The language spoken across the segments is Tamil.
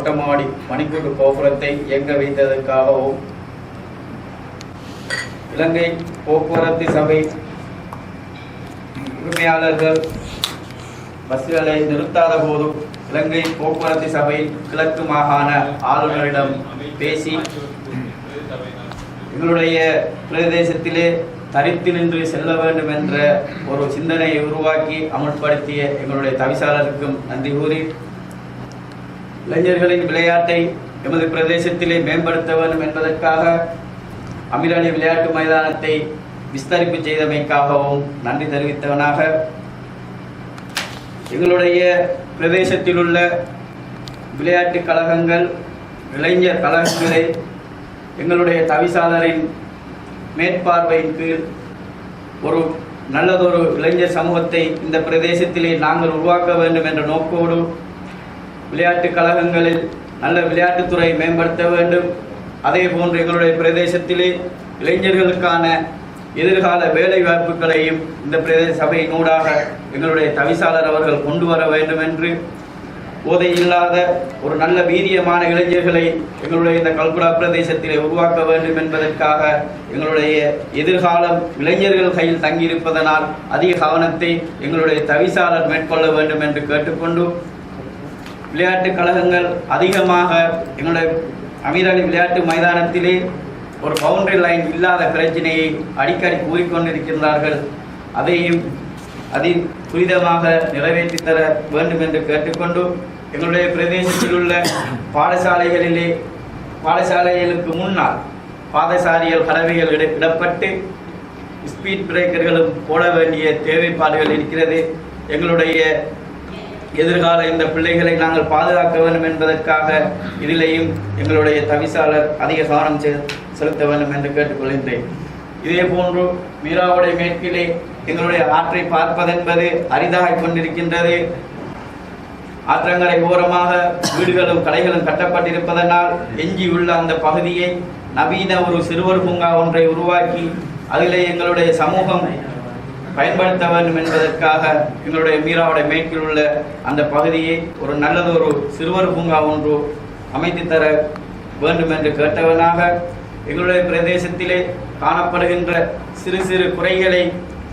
மொட்டமாடி மணிக்கூட்டு கோபுரத்தை இயங்க வைத்ததற்காகவும் இலங்கை போக்குவரத்து சபை உரிமையாளர்கள் பஸ்களை நிறுத்தாத போதும் இலங்கை போக்குவரத்து சபை கிழக்கு மாகாண ஆளுநரிடம் பேசி எங்களுடைய பிரதேசத்திலே தரித்து நின்று செல்ல வேண்டும் என்ற ஒரு சிந்தனையை உருவாக்கி அமுல்படுத்திய எங்களுடைய தவிசாளருக்கும் நன்றி கூறி இளைஞர்களின் விளையாட்டை எமது பிரதேசத்திலே மேம்படுத்த வேண்டும் என்பதற்காக அமிராளி விளையாட்டு மைதானத்தை விஸ்தரிப்பு செய்தமைக்காகவும் நன்றி தெரிவித்தவனாக எங்களுடைய பிரதேசத்தில் உள்ள விளையாட்டு கழகங்கள் இளைஞர் கழகங்களை எங்களுடைய தவிசாளரின் மேற்பார்வையின் கீழ் ஒரு நல்லதொரு இளைஞர் சமூகத்தை இந்த பிரதேசத்திலே நாங்கள் உருவாக்க வேண்டும் என்ற நோக்கோடு விளையாட்டு கழகங்களில் நல்ல விளையாட்டுத்துறை மேம்படுத்த வேண்டும். அதே போன்று எங்களுடைய பிரதேசத்திலே இளைஞர்களுக்கான எதிர்கால வேலை வாய்ப்புகளையும் இந்த பிரதேச சபையின் ஊடாக எங்களுடைய தவிசாளர் அவர்கள் கொண்டு வர வேண்டும் என்று போதை இல்லாத ஒரு நல்ல வீரியமான இளைஞர்களை எங்களுடைய இந்த கல்குடா பிரதேசத்திலே உருவாக்க வேண்டும் என்பதற்காக எங்களுடைய எதிர்காலம் இளைஞர்கள் கையில் தங்கியிருப்பதனால் அதிக கவனத்தை எங்களுடைய தவிசாளர் மேற்கொள்ள வேண்டும் என்று கேட்டுக்கொண்டு விளையாட்டு கழகங்கள் அதிகமாக எங்களுடைய அமீரலி விளையாட்டு மைதானத்திலே ஒரு பவுண்டரி லைன் இல்லாத பிரச்சனையை அடிக்கடி கூறிக்கொண்டிருக்கின்றார்கள். அதையும் அதி துரிதமாக நிறைவேற்றி தர வேண்டும் என்று கேட்டுக்கொண்டு எங்களுடைய பிரதேசத்தில் உள்ள பாடசாலைகளிலே பாடசாலைகளுக்கு முன்னால் பாதசாரிகள் கடவைகள் இட இடப்பட்டு ஸ்பீட் பிரேக்கர்களும் போட வேண்டிய தேவைப்பாடுகள் இருக்கிறது. எங்களுடைய எதிர்கால இந்த பிள்ளைகளை நாங்கள் பாதுகாக்க வேண்டும் என்பதற்காக இதிலேயும் எங்களுடைய தவிசாளர் அதிக கவனம் செ- செலுத்த வேண்டும் என்று கேட்டுக்கொள்கின்றேன். இதே போன்று மீராவுடைய மேற்கிலே எங்களுடைய ஆற்றை பார்ப்பதென்பது அரிதாகிக் கொண்டிருக்கின்றது. ஆற்றங்கரை ஓரமாக வீடுகளும் கடைகளும் கட்டப்பட்டிருப்பதனால் எஞ்சியுள்ள அந்த பகுதியை நவீன ஒரு சிறுவர் பூங்கா ஒன்றை உருவாக்கி அதிலே எங்களுடைய சமூகம் பயன்படுத்த வேண்டும் என்பதற்காக எங்களுடைய மீராவுடைய மேற்கில் உள்ள அந்த பகுதியை ஒரு நல்லதொரு சிறுவர் பூங்கா ஒன்று அமைத்து தர வேண்டும் என்று கேட்டவனாக எங்களுடைய பிரதேசத்திலே காணப்படுகின்ற சிறு சிறு குறைகளை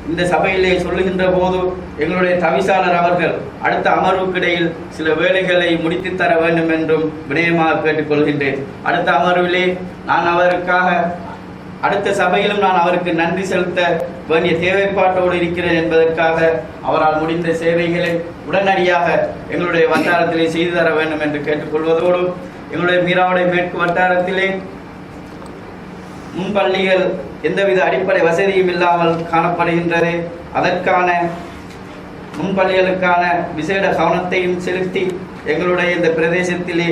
இந்த சபையிலே சொல்லுகின்ற போது எங்களுடைய தவிசாளர் அவர்கள் அடுத்த அமர்வுக்கிடையில் சில வேலைகளை முடித்து தர வேண்டும் என்றும் வினயமாக கேட்டுக்கொள்கின்றேன். அடுத்த அமர்விலே நான் அவருக்காக அடுத்த சபையிலும் நான் அவருக்கு நன்றி செலுத்த வேண்டிய தேவைப்பாட்டோடு இருக்கிறேன் என்பதற்காக அவரால் முடிந்த சேவைகளை உடனடியாக எங்களுடைய வட்டாரத்திலே செய்து தர வேண்டும் என்று கேட்டுக்கொள்வதோடு எங்களுடைய மீராவுடைய மேற்கு வட்டாரத்திலே முன்பள்ளிகள் எந்தவித அடிப்படை வசதியும் இல்லாமல் காணப்படுகின்றது. அதற்கான முன்பள்ளிகளுக்கான விசேட கவனத்தையும் செலுத்தி எங்களுடைய இந்த பிரதேசத்திலே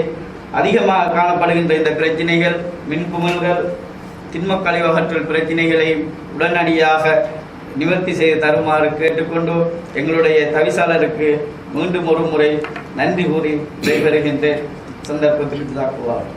அதிகமாக காணப்படுகின்ற இந்த பிரச்சனைகள் மின்குமல்கள் திண்ம கழிவகற்றல் பிரச்சினைகளையும் உடனடியாக நிவர்த்தி செய்து தருமாறு கேட்டுக்கொண்டு எங்களுடைய தவிசாளருக்கு மீண்டும் ஒரு முறை நன்றி கூறி விடைபெறுகின்ற சந்தர்ப்பத்தில் தாக்குவார்